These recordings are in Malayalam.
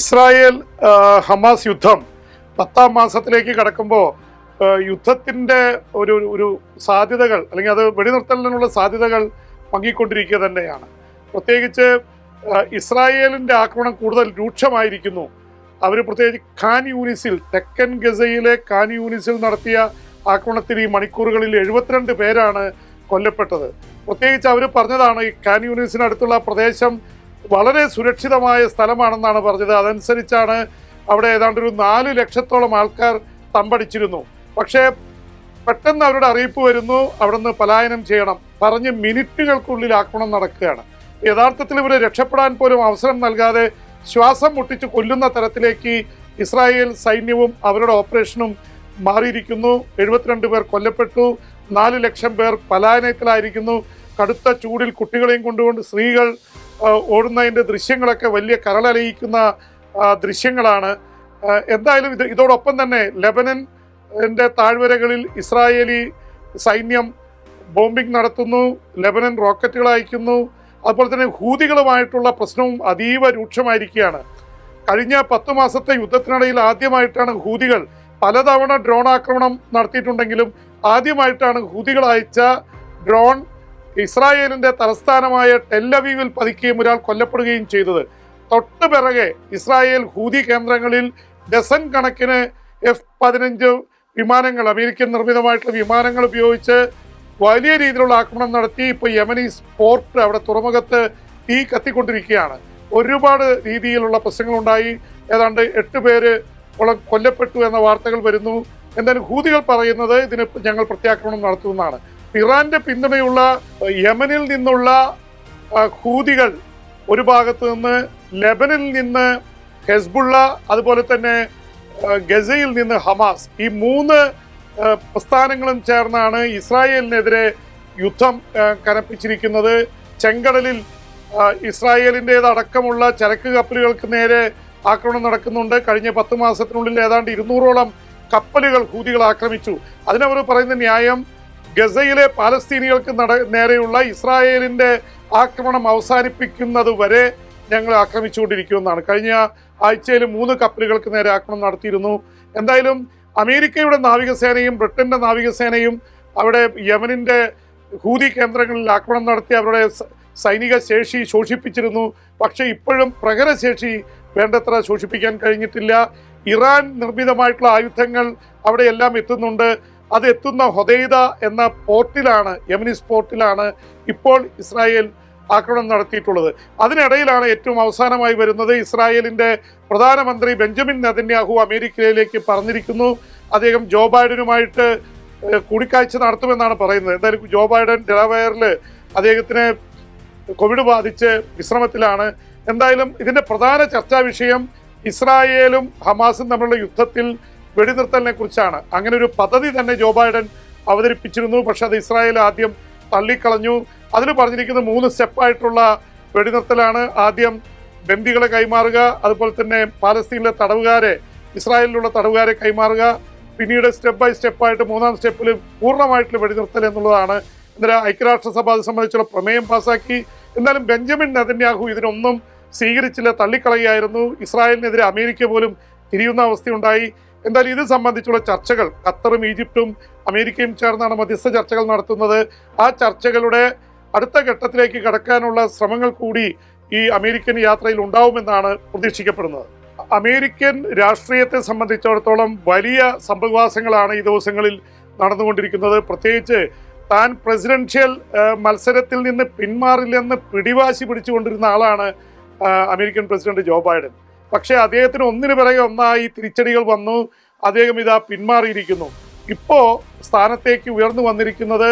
ഇസ്രായേൽ ഹമാസ് യുദ്ധം പത്താം മാസത്തിലേക്ക് കടക്കുമ്പോൾ യുദ്ധത്തിന്റെ ഒരു ഒരു സാധ്യതകൾ അല്ലെങ്കിൽ അത് വെടിനിർത്തലിനുള്ള സാധ്യതകൾ പങ്കിക്കൊണ്ടിരിക്കുക തന്നെയാണ്. പ്രത്യേകിച്ച് ഇസ്രായേലിന്റെ ആക്രമണം കൂടുതൽ രൂക്ഷമായിരിക്കുന്നു. അവർ പ്രത്യേകിച്ച് ഖാൻ യൂനിസിൽ തെക്കൻ ഗസയിലെ ഖാൻ യൂനിസിൽ നടത്തിയ ആക്രമണത്തിൽ ഈ മണിക്കൂറുകളിൽ എഴുപത്തിരണ്ട് പേരാണ് കൊല്ലപ്പെട്ടത്. പ്രത്യേകിച്ച് അവർ പറഞ്ഞതാണ് ഈ ഖാൻ യൂണിസിനടുത്തുള്ള പ്രദേശം വളരെ സുരക്ഷിതമായ സ്ഥലമാണെന്നാണ് പറഞ്ഞത്. അതനുസരിച്ചാണ് അവിടെ ഏതാണ്ട് ഒരു നാല് ലക്ഷത്തോളം ആൾക്കാർ തമ്പടിച്ചിരുന്നു. പക്ഷേ പെട്ടെന്ന് അവരുടെ അറിയിപ്പ് വരുന്നു അവിടെ നിന്ന് പലായനം ചെയ്യണം. പറഞ്ഞ് മിനിറ്റുകൾക്കുള്ളിൽ ആക്രമണം നടക്കുകയാണ്. യഥാർത്ഥത്തിൽ ഇവരെ രക്ഷപ്പെടാൻ പോലും അവസരം നൽകാതെ ശ്വാസം മുട്ടിച്ച് കൊല്ലുന്ന തരത്തിലേക്ക് ഇസ്രായേൽ സൈന്യവും അവരുടെ ഓപ്പറേഷനും മാറിയിരിക്കുന്നു. എഴുപത്തിരണ്ട് പേർ കൊല്ലപ്പെട്ടു നാല് ലക്ഷം പേർ പലായനത്തിലായിരിക്കുന്നു. കടുത്ത ചൂടിൽ കുട്ടികളെയും കൊണ്ടുകൊണ്ട് സ്ത്രീകൾ ഓടുന്നതിന്റെ ദൃശ്യങ്ങളൊക്കെ വലിയ കരളലയിക്കുന്ന ദൃശ്യങ്ങളാണ്. എന്തായാലും ഇത് ഇതോടൊപ്പം തന്നെ ലെബനൻ താഴ്വരകളിൽ ഇസ്രായേലി സൈന്യം ബോംബിംഗ് നടത്തുന്നു ലെബനൻ റോക്കറ്റുകൾ അയക്കുന്നു അതുപോലെ തന്നെ ഹൂതികളുമായിട്ടുള്ള പ്രശ്നവും അതീവ രൂക്ഷമായിരിക്കുകയാണ്. കഴിഞ്ഞ പത്ത് മാസത്തെ യുദ്ധത്തിനിടയിൽ ആദ്യമായിട്ടാണ് ഹൂതികൾ പലതവണ ഡ്രോൺ ആക്രമണം നടത്തിയിട്ടുണ്ടെങ്കിലും ആദ്യമായിട്ടാണ് ഹൂതികൾ അയച്ച ഡ്രോൺ ഇസ്രായേലിന്റെ തലസ്ഥാനമായ ടെല്ലവീവിൽ പതിക്കുകയും ഒരാൾ കൊല്ലപ്പെടുകയും ചെയ്തത്. തൊട്ട് പിറകെ ഇസ്രായേൽ ഹൂതി കേന്ദ്രങ്ങളിൽ ഡസൻ കണക്കിന് എഫ് പതിനഞ്ച് വിമാനങ്ങൾ അമേരിക്കൻ നിർമ്മിതമായിട്ടുള്ള വിമാനങ്ങൾ ഉപയോഗിച്ച് വലിയ രീതിയിലുള്ള ആക്രമണം നടത്തി. ഇപ്പോൾ യമനീസ് പോർട്ട് അവിടെ തുറമുഖത്ത് തീ കത്തിക്കൊണ്ടിരിക്കുകയാണ്. ഒരുപാട് രീതിയിലുള്ള പ്രശ്നങ്ങളുണ്ടായി. ഏതാണ്ട് എട്ട് പേര് കൊല- കൊല്ലപ്പെട്ടു എന്ന വാർത്തകൾ വരുന്നു. എന്തായാലും ഹൂതികൾ പറയുന്നത് ഇതിന് ഞങ്ങൾ പ്രത്യാക്രമണം നടത്തുമെന്നാണ്. ഇറാന്റെ പിന്തുണയുള്ള യമനിൽ നിന്നുള്ള ഹൂതികൾ ഒരു ഭാഗത്ത് നിന്ന് ലെബനിൽ നിന്ന് ഹെസ്ബുള്ള അതുപോലെ തന്നെ ഗസയിൽ നിന്ന് ഹമാസ്. ഈ മൂന്ന് പ്രസ്ഥാനങ്ങളും ചേർന്നാണ് ഇസ്രായേലിനെതിരെ യുദ്ധം കനപ്പിച്ചിരിക്കുന്നത്. ചെങ്കടലിൽ ഇസ്രായേലിന്റേതടക്കമുള്ള ചരക്ക് കപ്പലുകൾക്ക് നേരെ ആക്രമണം നടക്കുന്നുണ്ട്. കഴിഞ്ഞ പത്ത് മാസത്തിനുള്ളിൽ ഏതാണ്ട് ഇരുന്നൂറോളം കപ്പലുകൾ ഹൂതികൾ ആക്രമിച്ചു. അതിനവർ പറയുന്ന ന്യായം ഗസയിലെ പാലസ്തീനികൾക്ക് നട നേരെയുള്ള ഇസ്രായേലിന്റെ ആക്രമണം അവസാനിപ്പിക്കുന്നത് വരെ ഞങ്ങൾ ആക്രമിച്ചുകൊണ്ടിരിക്കുമെന്നാണ്. കഴിഞ്ഞ ആഴ്ചയിൽ മൂന്ന് കപ്പലുകൾക്ക് നേരെ ആക്രമണം നടത്തിയിരുന്നു. എന്തായാലും അമേരിക്കയുടെ നാവികസേനയും ബ്രിട്ടന്റെ നാവികസേനയും അവിടെ യമനിന്റെ ഹൂതി കേന്ദ്രങ്ങളിൽ ആക്രമണം നടത്തി അവരുടെ സൈനിക ശേഷി ശോഷിപ്പിച്ചിരുന്നു. പക്ഷേ ഇപ്പോഴും പ്രഹരശേഷി വേണ്ടത്ര ശോഷിപ്പിക്കാൻ കഴിഞ്ഞിട്ടില്ല. ഇറാൻ നിർമ്മിതമായിട്ടുള്ള ആയുധങ്ങൾ അവിടെയെല്ലാം എത്തുന്നുണ്ട്. അത് എത്തുന്ന ഹൊദൈദ എന്ന പോർട്ടിലാണ് യമനിസ് പോർട്ടിലാണ് ഇപ്പോൾ ഇസ്രായേൽ ആക്രമണം നടത്തിയിട്ടുള്ളത്. അതിനിടയിലാണ് ഏറ്റവും അവസാനമായി വരുന്നത് ഇസ്രായേലിന്റെ പ്രധാനമന്ത്രി ബെഞ്ചമിൻ നെതന്യാഹു അമേരിക്കയിലേക്ക് പറഞ്ഞിരിക്കുന്നു. അദ്ദേഹം ജോ ബൈഡനുമായിട്ട് കൂടിക്കാഴ്ച നടത്തുമെന്നാണ് പറയുന്നത്. എന്തായാലും ജോ ബൈഡൻ ഡെലവയറിൽ അദ്ദേഹത്തിന് കോവിഡ് ബാധിച്ച് വിശ്രമത്തിലാണ്. എന്തായാലും ഇതിന്റെ പ്രധാന ചർച്ചാ വിഷയം ഇസ്രായേലും ഹമാസും തമ്മിലുള്ള യുദ്ധത്തിൽ വെടിനിർത്തലിനെ കുറിച്ചാണ് അങ്ങനെ ഒരു പദ്ധതി തന്നെ ജോ ബൈഡൻ അവതരിപ്പിച്ചിരുന്നു. പക്ഷെ അത് ഇസ്രായേൽ ആദ്യം തള്ളിക്കളഞ്ഞു. അതിൽ പറഞ്ഞിരിക്കുന്ന മൂന്ന് സ്റ്റെപ്പായിട്ടുള്ള വെടിനിർത്തലാണ് ആദ്യം ബന്ദികളെ കൈമാറുക അതുപോലെ തന്നെ പാലസ്തീനിലെ തടവുകാരെ ഇസ്രായേലിലുള്ള തടവുകാരെ കൈമാറുക. പിന്നീട് സ്റ്റെപ്പ് ബൈ സ്റ്റെപ്പായിട്ട് മൂന്നാം സ്റ്റെപ്പിൽ പൂർണമായിട്ടുള്ള വെടിനിർത്തൽ എന്നുള്ളതാണ്. ഇന്നലെ ഐക്യരാഷ്ട്രസഭ അത് സംബന്ധിച്ചുള്ള പ്രമേയം പാസാക്കി. എന്നാലും ബെഞ്ചമിൻ നെതന്യാഹു ഇതിനൊന്നും സ്വീകരിച്ചില്ല തള്ളിക്കളയായിരുന്നു ഇസ്രായേലിനെതിരെ അമേരിക്ക പോലും തിരിയുന്ന അവസ്ഥയുണ്ടായി. എന്തായാലും ഇത് സംബന്ധിച്ചുള്ള ചർച്ചകൾ ഖത്തറും ഈജിപ്തും അമേരിക്കയും ചേർന്നാണ് മധ്യസ്ഥ ചർച്ചകൾ നടത്തുന്നത്. ആ ചർച്ചകളുടെ അടുത്ത ഘട്ടത്തിലേക്ക് കടക്കാനുള്ള ശ്രമങ്ങൾ കൂടി ഈ അമേരിക്കൻ യാത്രയിൽ ഉണ്ടാവുമെന്നാണ് പ്രതീക്ഷിക്കപ്പെടുന്നത്. അമേരിക്കൻ രാഷ്ട്രീയത്തെ സംബന്ധിച്ചിടത്തോളം വലിയ സംഭവവാസങ്ങളാണ് ഈ ദിവസങ്ങളിൽ നടന്നുകൊണ്ടിരിക്കുന്നത്. പ്രത്യേകിച്ച് താൻ പ്രസിഡൻഷ്യൽ മത്സരത്തിൽ നിന്ന് പിന്മാറില്ലെന്ന് പിടിവാശി പിടിച്ചുകൊണ്ടിരുന്ന ആളാണ് അമേരിക്കൻ പ്രസിഡന്റ് ജോ ബൈഡൻ. പക്ഷേ അദ്ദേഹത്തിന് ഒന്നിനു പിറകെ ഒന്നായി തിരിച്ചടികൾ വന്നു. അദ്ദേഹം ഇതാ പിന്മാറിയിരിക്കുന്നു. ഇപ്പോൾ സ്ഥാനത്തേക്ക് ഉയർന്നു വന്നിരിക്കുന്നത്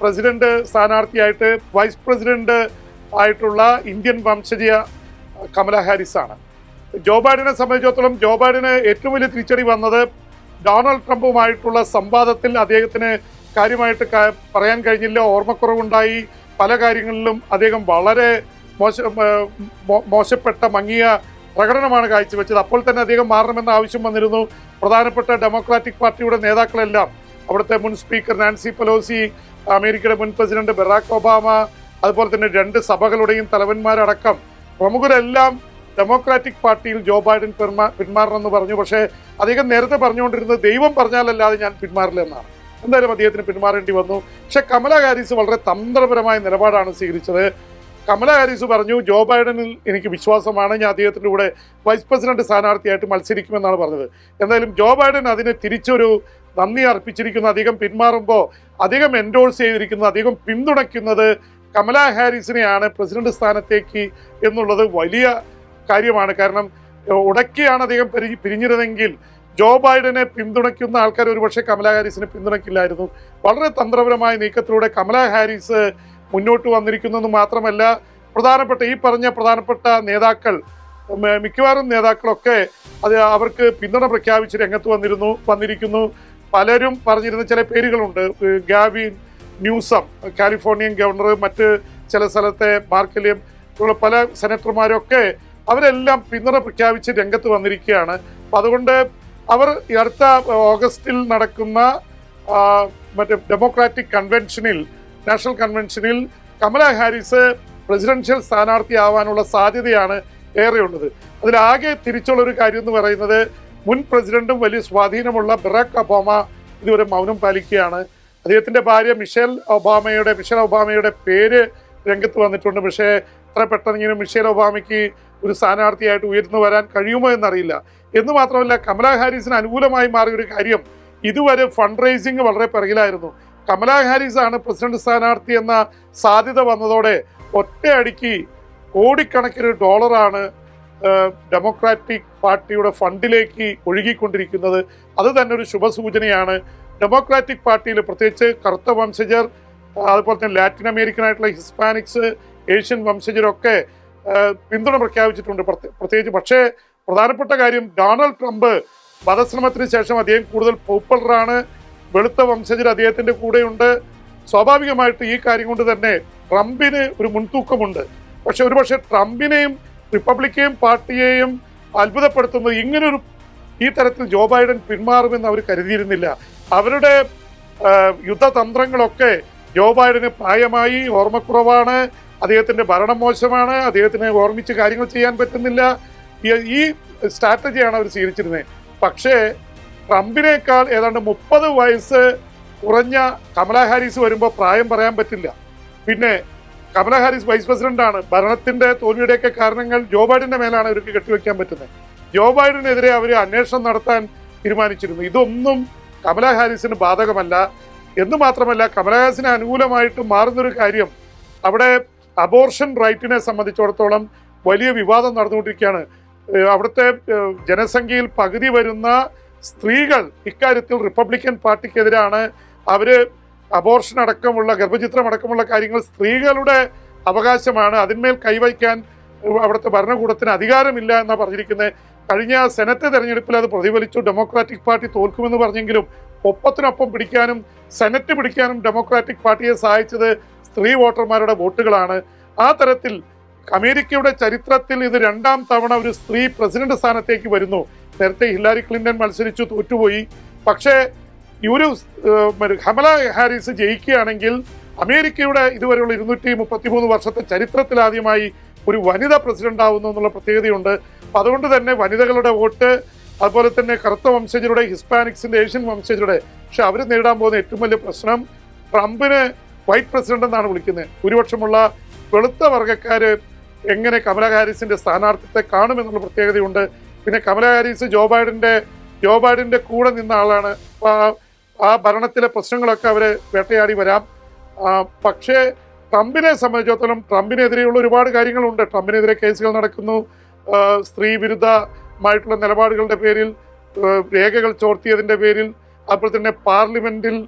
പ്രസിഡന്റ് സ്ഥാനാർത്ഥിയായിട്ട് വൈസ് പ്രസിഡന്റ് ആയിട്ടുള്ള ഇന്ത്യൻ വംശജീയ കമല ഹാരിസ് ആണ്. ജോ ബൈഡനെ സംബന്ധിച്ചിടത്തോളം ജോ ബൈഡന് ഏറ്റവും വലിയ തിരിച്ചടി വന്നത് ഡൊണാൾഡ് ട്രംപുമായിട്ടുള്ള സംവാദത്തിൽ അദ്ദേഹത്തിന് കാര്യമായിട്ട് പറയാൻ കഴിഞ്ഞില്ല. ഓർമ്മക്കുറവുണ്ടായി. പല കാര്യങ്ങളിലും അദ്ദേഹം വളരെ മോശ മോശപ്പെട്ട മങ്ങിയ പ്രകടനമാണ് കാഴ്ചവെച്ചത്. അപ്പോൾ തന്നെ അദ്ദേഹം മാറണമെന്ന ആവശ്യം വന്നിരുന്നു. പ്രധാനപ്പെട്ട ഡെമോക്രാറ്റിക് പാർട്ടിയുടെ നേതാക്കളെല്ലാം അവിടുത്തെ മുൻ സ്പീക്കർ നാൻസി പെലോസി അമേരിക്കയുടെ മുൻ പ്രസിഡന്റ് ബറാക് ഒബാമ അതുപോലെ തന്നെ രണ്ട് സഭകളുടെയും തലവന്മാരടക്കം പ്രമുഖരെല്ലാം ഡെമോക്രാറ്റിക് പാർട്ടിയിൽ ജോ ബൈഡൻ പിന്മാ പിന്മാറണമെന്ന് പറഞ്ഞു. പക്ഷേ അദ്ദേഹം നേരത്തെ പറഞ്ഞുകൊണ്ടിരുന്നത് ദൈവം പറഞ്ഞാലല്ലാതെ ഞാൻ പിന്മാറില്ല എന്നാണ്. എന്തായാലും അദ്ദേഹത്തിന് പിന്മാറേണ്ടി വന്നു. പക്ഷെ കമല ഹാരിസ് വളരെ തന്ത്രപരമായ നിലപാടാണ് സ്വീകരിച്ചത്. കമല ഹാരിസ് പറഞ്ഞു ജോ ബൈഡനിൽ എനിക്ക് വിശ്വാസമാണ്. ഞാൻ അദ്ദേഹത്തിന്റെ കൂടെ വൈസ് പ്രസിഡന്റ് സ്ഥാനാർത്ഥിയായിട്ട് മത്സരിക്കുമെന്നാണ് പറഞ്ഞത്. എന്തായാലും ജോ ബൈഡൻ അതിന് തിരിച്ചൊരു നന്ദി അർപ്പിച്ചിരിക്കുന്നു. അധികം പിന്മാറുമ്പോൾ അധികം എൻഡോഴ്സ് ചെയ്തിരിക്കുന്നത് അധികം പിന്തുണയ്ക്കുന്നത് കമല ഹാരിസിനെയാണ് പ്രസിഡന്റ് സ്ഥാനത്തേക്ക് എന്നുള്ളത് വലിയ കാര്യമാണ്. കാരണം ഉടക്കിയാണ് അദ്ദേഹം പിരി പിരിഞ്ഞിരുന്നെങ്കിൽ ജോ ബൈഡനെ പിന്തുണയ്ക്കുന്ന ആൾക്കാർ ഒരുപക്ഷെ കമല ഹാരിസിനെ പിന്തുണയ്ക്കില്ലായിരുന്നു. വളരെ തന്ത്രപരമായ നീക്കത്തിലൂടെ കമല ഹാരിസ് മുന്നോട്ട് വന്നിരിക്കുന്നതെന്ന് മാത്രമല്ല പ്രധാനപ്പെട്ട ഈ പറഞ്ഞ പ്രധാനപ്പെട്ട നേതാക്കൾ മിക്കവാറും നേതാക്കളൊക്കെ അത് അവർക്ക് പിന്തുണ പ്രഖ്യാപിച്ച് രംഗത്ത് വന്നിരുന്നു വന്നിരിക്കുന്നു. പലരും പറഞ്ഞിരുന്ന ചില പേരുകളുണ്ട്. ഗാവിൻ ന്യൂസം കാലിഫോർണിയൻ ഗവർണർ മറ്റ് ചില സ്ഥലത്തെ മാർക്കലിയം ഉള്ള പല സെനറ്റർമാരൊക്കെ അവരെല്ലാം പിന്തുണ പ്രഖ്യാപിച്ച് രംഗത്ത് വന്നിരിക്കുകയാണ്. അപ്പം അതുകൊണ്ട് അവർ അടുത്ത ഓഗസ്റ്റിൽ നടക്കുന്ന മറ്റേ ഡെമോക്രാറ്റിക് കൺവെൻഷനിൽ നാഷണൽ കൺവെൻഷനിൽ കമല ഹാരിസ് പ്രസിഡൻഷ്യൽ സ്ഥാനാർത്ഥിയാവാനുള്ള സാധ്യതയാണ് ഏറെയുള്ളത്. അതിലാകെ തിരിച്ചുള്ള ഒരു കാര്യം എന്ന് പറയുന്നത് മുൻ പ്രസിഡന്റും വലിയ സ്വാധീനമുള്ള ബറാക് ഒബാമ ഇതുവരെ മൗനം പാലിക്കുകയാണ്. അദ്ദേഹത്തിന്റെ ഭാര്യ മിഷേൽ ഒബാമയുടെ മിഷേൽ ഒബാമയുടെ പേര് രംഗത്ത് വന്നിട്ടുണ്ട്. പക്ഷേ എത്ര പെട്ടെന്നെങ്കിലും മിഷേൽ ഒബാമയ്ക്ക് ഒരു സ്ഥാനാർത്ഥിയായിട്ട് ഉയർന്നു വരാൻ കഴിയുമോ എന്നറിയില്ല. എന്ന് മാത്രമല്ല കമലാ ഹാരിസിന് അനുകൂലമായി മാറിയ ഒരു കാര്യം ഇതുവരെ ഫണ്ട് റേസിങ് വളരെ പിറകിലായിരുന്നു. കമലാ ഹാരിസ് ആണ് പ്രസിഡന്റ് സ്ഥാനാർത്ഥി എന്ന സാധ്യത വന്നതോടെ ഒറ്റയടിക്ക് കോടിക്കണക്കിന് ഡോളറാണ് ഡെമോക്രാറ്റിക് പാർട്ടിയുടെ ഫണ്ടിലേക്ക് ഒഴുകിക്കൊണ്ടിരിക്കുന്നത്. അത് തന്നെ ഒരു ശുഭസൂചനയാണ്. ഡെമോക്രാറ്റിക് പാർട്ടിയിൽ പ്രത്യേകിച്ച് കറുത്ത വംശജർ അതുപോലെ തന്നെ ലാറ്റിൻ അമേരിക്കൻ ആയിട്ടുള്ള ഹിസ്പാനിക്സ് ഏഷ്യൻ വംശജരൊക്കെ പിന്തുണ പ്രഖ്യാപിച്ചിട്ടുണ്ട്. പ്രത്യേക- പ്രത്യേകിച്ച് പക്ഷേ പ്രധാനപ്പെട്ട കാര്യം ഡൊണാൾഡ് ട്രംപ് വധശ്രമത്തിന് ശേഷം അദ്ദേഹം കൂടുതൽ പോപ്പുലറാണ്. വെളുത്ത വംശജർ അദ്ദേഹത്തിന്റെ കൂടെയുണ്ട്. സ്വാഭാവികമായിട്ട് ഈ കാര്യം കൊണ്ട് തന്നെ ട്രംപിന് ഒരു മുൻതൂക്കമുണ്ട്. പക്ഷെ ഒരുപക്ഷെ ട്രംപിനെയും റിപ്പബ്ലിക്കൻ പാർട്ടിയെയും അത്ഭുതപ്പെടുത്തുന്നത് ഇങ്ങനൊരു ഈ തരത്തിൽ ജോ ബൈഡൻ പിന്മാറുമെന്ന് അവർ കരുതിയിരുന്നില്ല. അവരുടെ യുദ്ധതന്ത്രങ്ങളൊക്കെ ജോ ബൈഡന് പ്രായമായി ഓർമ്മക്കുറവാണ്. അദ്ദേഹത്തിന്റെ ഭരണം മോശമാണ്. അദ്ദേഹത്തിന് ഓർമ്മിച്ച് കാര്യങ്ങൾ ചെയ്യാൻ പറ്റുന്നില്ല. ഈ സ്ട്രാറ്റജിയാണ് അവർ സ്വീകരിച്ചിരുന്നത്. പക്ഷേ ട്രംപിനേക്കാൾ ഏതാണ്ട് മുപ്പത് വയസ്സ് കുറഞ്ഞ കമല ഹാരിസ് വരുമ്പോൾ പ്രായം പറയാൻ പറ്റില്ല. പിന്നെ കമല ഹാരിസ് വൈസ് പ്രസിഡന്റാണ് ഭരണത്തിന്റെ തോൽവിയുടെയൊക്കെ കാരണങ്ങൾ ജോ ബൈഡന്റെ മേലാണ് അവർക്ക് കെട്ടിവെക്കാൻ പറ്റുന്നത്. ജോ ബൈഡനെതിരെ അവർ അന്വേഷണം നടത്താൻ തീരുമാനിച്ചിരുന്നു. ഇതൊന്നും കമല ഹാരിസിന് ബാധകമല്ല. എന്ന് മാത്രമല്ല കമല ഹാരിസിന് അനുകൂലമായിട്ട് മാറുന്നൊരു കാര്യം അവിടെ അബോർഷൻ റൈറ്റിനെ സംബന്ധിച്ചിടത്തോളം വലിയ വിവാദം നടന്നുകൊണ്ടിരിക്കുകയാണ്. അവിടുത്തെ ജനസംഖ്യയിൽ പകുതി വരുന്ന സ്ത്രീകൾ ഇക്കാര്യത്തിൽ റിപ്പബ്ലിക്കൻ പാർട്ടിക്കെതിരാണ് അവർ അബോർഷൻ അടക്കമുള്ള ഗർഭചിത്രം അടക്കമുള്ള കാര്യങ്ങൾ സ്ത്രീകളുടെ അവകാശമാണ്. അതിന്മേൽ കൈവയ്ക്കാൻ അവിടുത്തെ ഭരണകൂടത്തിന് അധികാരമില്ല എന്നാണ് പറഞ്ഞിരിക്കുന്നത് കഴിഞ്ഞ സെനറ്റ് തെരഞ്ഞെടുപ്പിൽ അത് പ്രതിഫലിച്ചു. ഡെമോക്രാറ്റിക് പാർട്ടി തോൽക്കുമെന്ന് പറഞ്ഞെങ്കിലും ഒപ്പത്തിനൊപ്പം പിടിക്കാനും സെനറ്റ് പിടിക്കാനും ഡെമോക്രാറ്റിക് പാർട്ടിയെ സഹായിച്ചത് സ്ത്രീ വോട്ടർമാരുടെ വോട്ടുകളാണ്. ആ തരത്തിൽ അമേരിക്കയുടെ ചരിത്രത്തിൽ ഇത് രണ്ടാം തവണ ഒരു സ്ത്രീ പ്രസിഡന്റ് സ്ഥാനത്തേക്ക് വരുന്നു. നേരത്തെ ഹില്ലാരി ക്ലിന്റൺ മത്സരിച്ചു തോറ്റുപോയി. പക്ഷേ ഈ ഹമല ഹാരിസ് ജയിക്കുകയാണെങ്കിൽ അമേരിക്കയുടെ ഇതുവരെയുള്ള ഇരുന്നൂറ്റി മുപ്പത്തി മൂന്ന് വർഷത്തെ ചരിത്രത്തിലാദ്യമായി ഒരു വനിത പ്രസിഡന്റ് ആവുന്നു എന്നുള്ള പ്രത്യേകതയുണ്ട്. അപ്പം അതുകൊണ്ട് തന്നെ വനിതകളുടെ വോട്ട് അതുപോലെ തന്നെ കറുത്ത വംശജരുടെ ഹിസ്പാനിക്സിന്റെ ഏഷ്യൻ വംശജരുടെ പക്ഷെ അവർ നേരിടാൻ പോകുന്ന ഏറ്റവും വലിയ പ്രശ്നം ട്രംപിന് വൈറ്റ് പ്രസിഡന്റ് എന്നാണ് വിളിക്കുന്നത്. ഭൂരിപക്ഷമുള്ള വെളുത്ത വർഗക്കാർ എങ്ങനെ കമല ഹാരിസിന്റെ സ്ഥാനാർത്ഥിത്വത്തെ കാണുമെന്നുള്ള പ്രത്യേകതയുണ്ട്. പിന്നെ കമല ഹാരിസ് ജോ ബൈഡന്റെ ജോ ബൈഡന്റെ കൂടെ നിന്ന ആളാണ്. ആ- ഭരണത്തിലെ പ്രശ്നങ്ങളൊക്കെ അവരെ വേട്ടയാടി വരാം. പക്ഷേ ട്രംപിനെ സംബന്ധിച്ചിടത്തോളം ട്രംപിനെതിരെയുള്ള ഒരുപാട് കാര്യങ്ങളുണ്ട്. ട്രംപിനെതിരെ കേസുകൾ നടക്കുന്നു. സ്ത്രീ വിരുദ്ധമായിട്ടുള്ള നിലപാടുകളുടെ പേരിൽ രേഖകൾ ചോർത്തിയതിന്റെ പേരിൽ അതുപോലെ തന്നെ പാർലമെന്റിൽ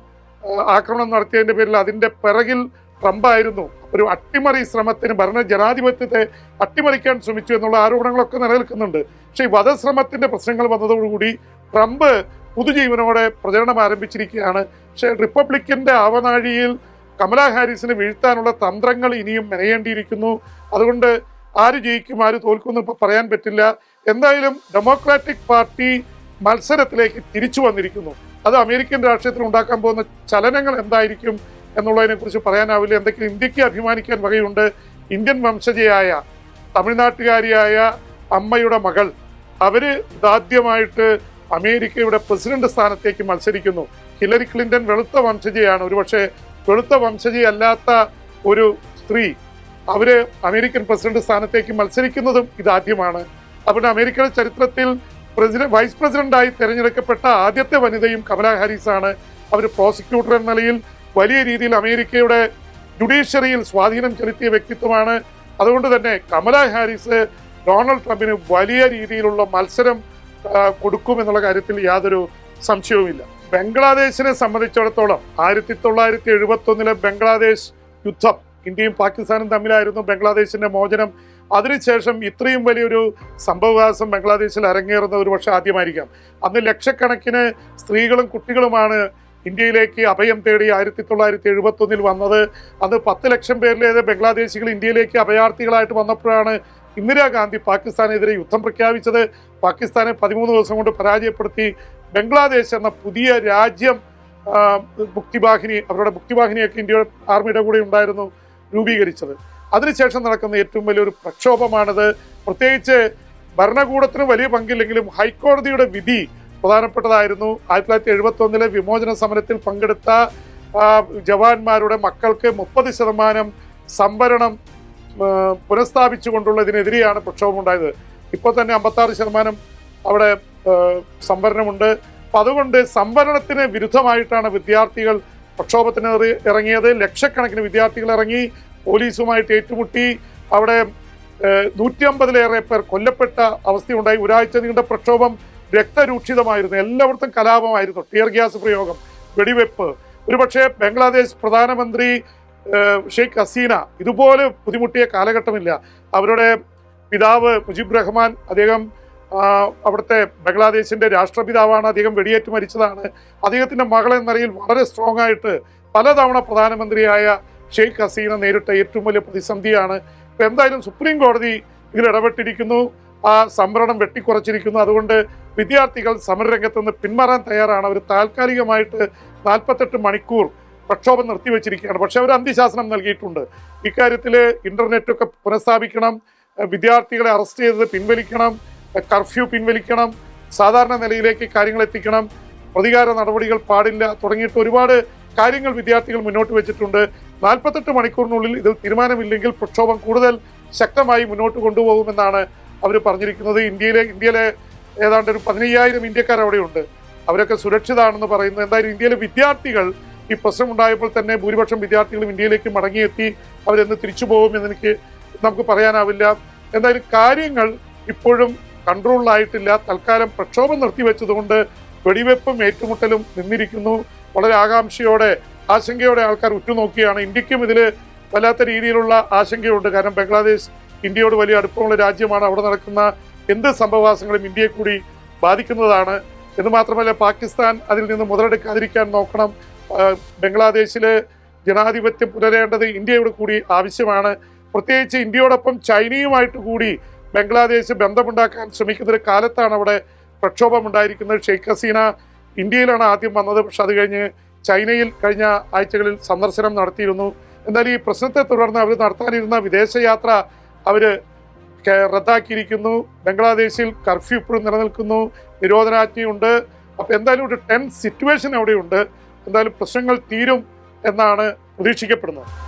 ആക്രമണം നടത്തിയതിന്റെ പേരിൽ അതിന്റെ പിറകിൽ ട്രംപായിരുന്നു. ഒരു അട്ടിമറി ശ്രമത്തിന് ഭരണ ജനാധിപത്യത്തെ അട്ടിമറിക്കാൻ ശ്രമിച്ചു എന്നുള്ള ആരോപണങ്ങളൊക്കെ നിലനിൽക്കുന്നുണ്ട്. പക്ഷേ ഈ വധശ്രമത്തിന്റെ പ്രശ്നങ്ങൾ വന്നതോടുകൂടി ട്രംപ് പുതുജീവനോടെ പ്രചരണം ആരംഭിച്ചിരിക്കുകയാണ്. പക്ഷേ റിപ്പബ്ലിക്കിന്റെ ആവനാഴിയിൽ കമല ഹാരിസിന് വീഴ്ത്താനുള്ള തന്ത്രങ്ങൾ ഇനിയും മെനയേണ്ടിയിരിക്കുന്നു. അതുകൊണ്ട് ആര് ജയിക്കും ആര് തോൽക്കുമെന്ന് ഇപ്പോൾ പറയാൻ പറ്റില്ല. എന്തായാലും ഡെമോക്രാറ്റിക് പാർട്ടി മത്സരത്തിലേക്ക് തിരിച്ചു വന്നിരിക്കുന്നു. അത് അമേരിക്കൻ രാഷ്ട്രീയത്തിൽ ഉണ്ടാക്കാൻ പോകുന്ന ചലനങ്ങൾ എന്തായിരിക്കും? എന്നുള്ളതിനെക്കുറിച്ച് പറയാനാവില്ല. എന്തെങ്കിലും ഇന്ത്യയ്ക്ക് അഭിമാനിക്കാൻ വകയുണ്ട് ഇന്ത്യൻ വംശജയായ തമിഴ്നാട്ടുകാരിയായ അമ്മയുടെ മകൾ. അവർ ഇതാദ്യമായിട്ട് അമേരിക്കയുടെ പ്രസിഡന്റ് സ്ഥാനത്തേക്ക് മത്സരിക്കുന്നു. ഹിലരി ക്ലിന്റൺ വെളുത്ത വംശജയാണ്. ഒരുപക്ഷെ വെളുത്ത വംശജയല്ലാത്ത ഒരു സ്ത്രീ അവർ അമേരിക്കൻ പ്രസിഡന്റ് സ്ഥാനത്തേക്ക് മത്സരിക്കുന്നതും ഇതാദ്യമാണ്. അതുകൊണ്ട് അമേരിക്കയുടെ ചരിത്രത്തിൽ പ്രസിഡന്റ് വൈസ് പ്രസിഡന്റായി തിരഞ്ഞെടുക്കപ്പെട്ട ആദ്യത്തെ വനിതയും കമലാ ഹാരിസ് ആണ് അവർ പ്രോസിക്യൂട്ടർ എന്ന നിലയിൽ വലിയ രീതിയിൽ അമേരിക്കയുടെ ജുഡീഷ്യറിയിൽ സ്വാധീനം ചെലുത്തിയ വ്യക്തിത്വമാണ്. അതുകൊണ്ട് തന്നെ കമല ഹാരിസ് ഡൊണാൾഡ് ട്രംപിന് വലിയ രീതിയിലുള്ള മത്സരം കൊടുക്കും എന്നുള്ള കാര്യത്തിൽ യാതൊരു സംശയവുമില്ല. ബംഗ്ലാദേശിനെ സംബന്ധിച്ചിടത്തോളം ആയിരത്തി തൊള്ളായിരത്തി എഴുപത്തി ഒന്നിലെ ബംഗ്ലാദേശ് യുദ്ധം ഇന്ത്യയും പാകിസ്ഥാനും തമ്മിലായിരുന്നു ബംഗ്ലാദേശിന്റെ മോചനം. അതിനുശേഷം ഇത്രയും വലിയൊരു സംഭവവികാസം ബംഗ്ലാദേശിൽ അരങ്ങേറുന്ന ഒരു പക്ഷേ ആദ്യമായിരിക്കാം. അന്ന് ലക്ഷക്കണക്കിന് സ്ത്രീകളും കുട്ടികളുമാണ് ഇന്ത്യയിലേക്ക് അഭയം തേടി ആയിരത്തി തൊള്ളായിരത്തി എഴുപത്തി ഒന്നിൽ വന്നത്. അന്ന് പത്ത് ലക്ഷം പേരിലേത് ബംഗ്ലാദേശികൾ ഇന്ത്യയിലേക്ക് അഭയാർത്ഥികളായിട്ട് വന്നപ്പോഴാണ് ഇന്ദിരാഗാന്ധി പാകിസ്ഥാനെതിരെ യുദ്ധം പ്രഖ്യാപിച്ചത്. പാകിസ്ഥാനെ പതിമൂന്ന് ദിവസം കൊണ്ട് പരാജയപ്പെടുത്തി. ബംഗ്ലാദേശ് എന്ന പുതിയ രാജ്യം മുക്തിവാഹിനി അവരുടെ മുക്തിവാഹിനിയൊക്കെ ഇന്ത്യയുടെ ആർമിയുടെ കൂടെ ഉണ്ടായിരുന്നു രൂപീകരിച്ചത്. അതിനുശേഷം നടക്കുന്ന ഏറ്റവും വലിയൊരു പ്രക്ഷോഭമാണിത്. പ്രത്യേകിച്ച് ഭരണകൂടത്തിന് വലിയ പങ്കില്ലെങ്കിലും ഹൈക്കോടതിയുടെ വിധി പ്രധാനപ്പെട്ടതായിരുന്നു. ആയിരത്തി തൊള്ളായിരത്തി എഴുപത്തി ഒന്നിലെ വിമോചന സമരത്തിൽ പങ്കെടുത്ത ജവാന്മാരുടെ മക്കൾക്ക് മുപ്പത് ശതമാനം സംവരണം പുനഃസ്ഥാപിച്ചുകൊണ്ടുള്ളതിനെതിരെയാണ് പ്രക്ഷോഭം ഉണ്ടായത് ഇപ്പോൾ തന്നെ അമ്പത്താറ് ശതമാനം അവിടെ സംവരണമുണ്ട്. അപ്പം അതുകൊണ്ട് സംവരണത്തിന് വിരുദ്ധമായിട്ടാണ് വിദ്യാർത്ഥികൾ പ്രക്ഷോഭത്തിന് ഇറങ്ങിയത്. ലക്ഷക്കണക്കിന് വിദ്യാർത്ഥികൾ ഇറങ്ങി പോലീസുമായിട്ട് ഏറ്റുമുട്ടി. അവിടെ നൂറ്റി അമ്പതിലേറെ പേർ കൊല്ലപ്പെട്ട അവസ്ഥയുണ്ടായി. ഒരാഴ്ച നീണ്ട പ്രക്ഷോഭം രക്തരൂക്ഷിതമായിരുന്നു. എല്ലായിടത്തും കലാപമായിരുന്നു. ടിയർ ഗ്യാസ് പ്രയോഗം വെടിവെപ്പ്. ഒരുപക്ഷെ ബംഗ്ലാദേശ് പ്രധാനമന്ത്രി ഷെയ്ഖ് ഹസീന ഇതുപോലെ ബുദ്ധിമുട്ടിയ കാലഘട്ടമില്ല. അവരുടെ പിതാവ് മുജീബ് റഹ്മാൻ അദ്ദേഹം അവിടുത്തെ ബംഗ്ലാദേശിന്റെ രാഷ്ട്രപിതാവാണ്. അദ്ദേഹം വെടിയേറ്റ് മരിച്ചതാണ്. അദ്ദേഹത്തിന്റെ മകൾ എന്ന നിലയിൽ വളരെ സ്ട്രോങ് ആയിട്ട് പലതവണ പ്രധാനമന്ത്രിയായ ഷെയ്ഖ് ഹസീന നേരിട്ട ഏറ്റവും വലിയ പ്രതിസന്ധിയാണ്. ഇപ്പം എന്തായാലും സുപ്രീം കോടതി ഇതിൽ ഇടപെട്ടിരിക്കുന്നു. ആ സംവരണം വെട്ടിക്കുറച്ചിരിക്കുന്നു. അതുകൊണ്ട് വിദ്യാർത്ഥികൾ സമരരംഗത്ത് നിന്ന് പിന്മാറാൻ തയ്യാറാണ്. അവർ താൽക്കാലികമായിട്ട് നാൽപ്പത്തെട്ട് മണിക്കൂർ പ്രക്ഷോഭം നിർത്തിവെച്ചിരിക്കുകയാണ്. പക്ഷേ അവർ അന്ത്യശാസനം നൽകിയിട്ടുണ്ട്. ഇക്കാര്യത്തിൽ ഇന്റർനെറ്റൊക്കെ പുനഃസ്ഥാപിക്കണം വിദ്യാർത്ഥികളെ അറസ്റ്റ് ചെയ്തത് പിൻവലിക്കണം കർഫ്യൂ പിൻവലിക്കണം സാധാരണ നിലയിലേക്ക് കാര്യങ്ങൾ എത്തിക്കണം പ്രതികാര നടപടികൾ പാടില്ല തുടങ്ങിയിട്ട് ഒരുപാട് കാര്യങ്ങൾ വിദ്യാർത്ഥികൾ മുന്നോട്ട് വെച്ചിട്ടുണ്ട്. നാൽപ്പത്തെട്ട് മണിക്കൂറിനുള്ളിൽ ഇതിൽ തീരുമാനമില്ലെങ്കിൽ പ്രക്ഷോഭം കൂടുതൽ ശക്തമായി മുന്നോട്ട് കൊണ്ടുപോകുമെന്നാണ് അവർ പറഞ്ഞിരിക്കുന്നത് ഇന്ത്യയിലെ ഇന്ത്യയിലെ ഏതാണ്ട് ഒരു പതിനയ്യായിരം ഇന്ത്യക്കാർ അവിടെയുണ്ട്. അവരൊക്കെ സുരക്ഷിതാണെന്ന് പറയുന്നത്. എന്തായാലും ഇന്ത്യയിലെ വിദ്യാർത്ഥികൾ ഈ പ്രശ്നം ഉണ്ടായപ്പോൾ തന്നെ ഭൂരിപക്ഷം വിദ്യാർത്ഥികളും ഇന്ത്യയിലേക്ക് മടങ്ങിയെത്തി അവരെന്ന് തിരിച്ചു പോകുമെന്ന് എനിക്ക് നമുക്ക് പറയാനാവില്ല. എന്തായാലും കാര്യങ്ങൾ ഇപ്പോഴും കൺട്രോളിലായിട്ടില്ല. തൽക്കാലം പ്രക്ഷോഭം നിർത്തിവെച്ചതുകൊണ്ട് വെടിവെപ്പും ഏറ്റുമുട്ടലും നിന്നിരിക്കുന്നു. വളരെ ആകാംക്ഷയോടെ ആശങ്കയോടെ ആൾക്കാർ ഉറ്റുനോക്കിയാണ് ഇന്ത്യക്കും ഇതിൽ വല്ലാത്ത രീതിയിലുള്ള ആശങ്കയുണ്ട്. കാരണം ബംഗ്ലാദേശ് ഇന്ത്യയോട് വലിയ അടുപ്പമുള്ള രാജ്യമാണ്. അവിടെ നടക്കുന്ന എന്ത് സംഭവവാസങ്ങളും ഇന്ത്യയെ കൂടി ബാധിക്കുന്നതാണ്. എന്ന് മാത്രമല്ല പാകിസ്ഥാൻ അതിൽ നിന്ന് മുതലെടുക്കാതിരിക്കാൻ നോക്കണം. ബംഗ്ലാദേശിൽ ജനാധിപത്യം പുലരേണ്ടത് ഇന്ത്യയോട് കൂടി ആവശ്യമാണ്. പ്രത്യേകിച്ച് ഇന്ത്യയോടൊപ്പം ചൈനയുമായിട്ട് കൂടി ബംഗ്ലാദേശ് ബന്ധമുണ്ടാക്കാൻ ശ്രമിക്കുന്ന ഒരു കാലത്താണ് അവിടെ പ്രക്ഷോഭം ഉണ്ടായിരിക്കുന്നത്. ഷെയ്ഖ് ഹസീന ഇന്ത്യയിലാണ് ആദ്യം വന്നത്. പക്ഷെ അത് കഴിഞ്ഞ് ചൈനയിൽ കഴിഞ്ഞ ആഴ്ചകളിൽ സന്ദർശനം നടത്തിയിരുന്നു. എന്നാൽ ഈ പ്രശ്നത്തെ തുടർന്ന് അവർ നടത്താനിരുന്ന വിദേശയാത്ര അവർ റദ്ദാക്കിയിരിക്കുന്നു. ബംഗ്ലാദേശിൽ കർഫ്യൂ ഇപ്പോഴും നിലനിൽക്കുന്നു. നിരോധനാജ്ഞയുണ്ട്. അപ്പോൾ എന്തായാലും ഒരു ടെൻ സിറ്റുവേഷൻ അവിടെയുണ്ട്. എന്തായാലും പ്രശ്നങ്ങൾ തീരും എന്നാണ് പ്രതീക്ഷിക്കപ്പെടുന്നത്.